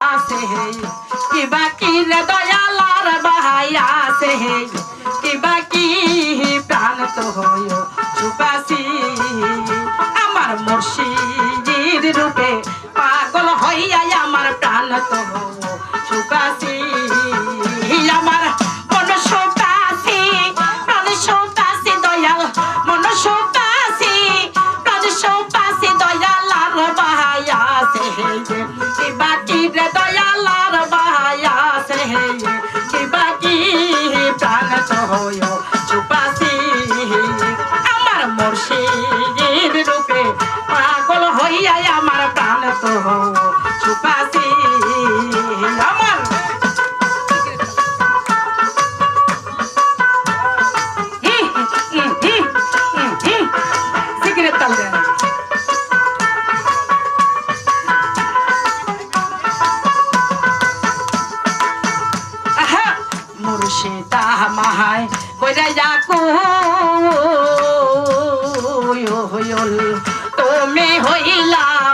আসে আছে কি বাকি রে দয়ালার বাহাই আছে কি বাকি প্রাণ তো হয় সুপাসি আমার মুর্শিদির রূপে পাগল হইয়া আমার প্রাণ তো হয় মতো সুপাশি আমার মুর্শিদা মাহায় কইরা যা কো তুমি হইলা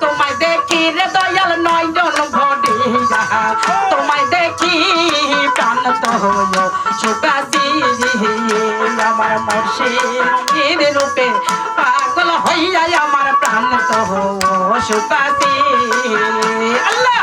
তোমায় দেখি রে দয়াল নয় জন ভরিয়া। তোমায় দেখি প্রাণ তো সুবাসি আমার মর্ষির রূপে পাগল হইয়া আমার প্রাণ তো সুবাসি আল্লাহ!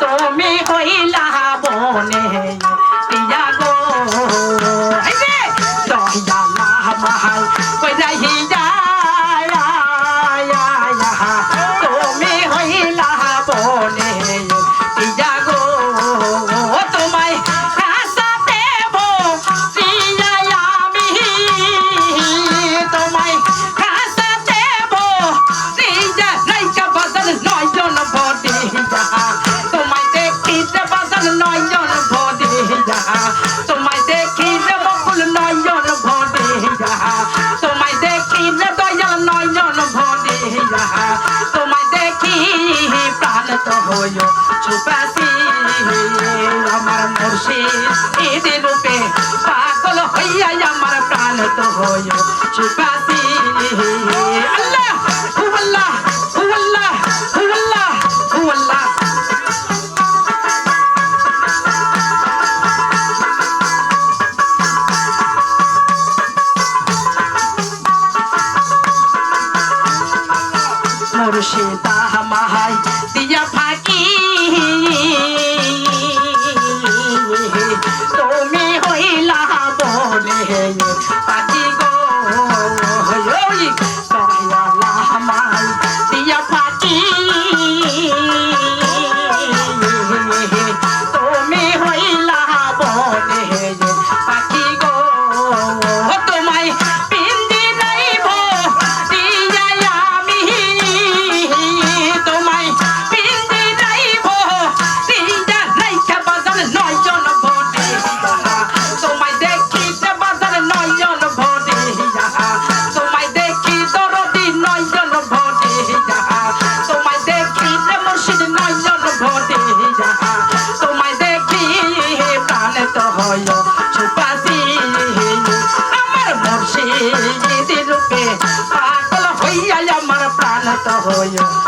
তুমি হইলা বনে পিয়া গো তোমায় দেখি, প্রাণ তো হইল চুপাসি আমার মুর্শিদ রূপে পাগল হইয়া আমার প্রাণ তো হইল চুপাসি 大河呀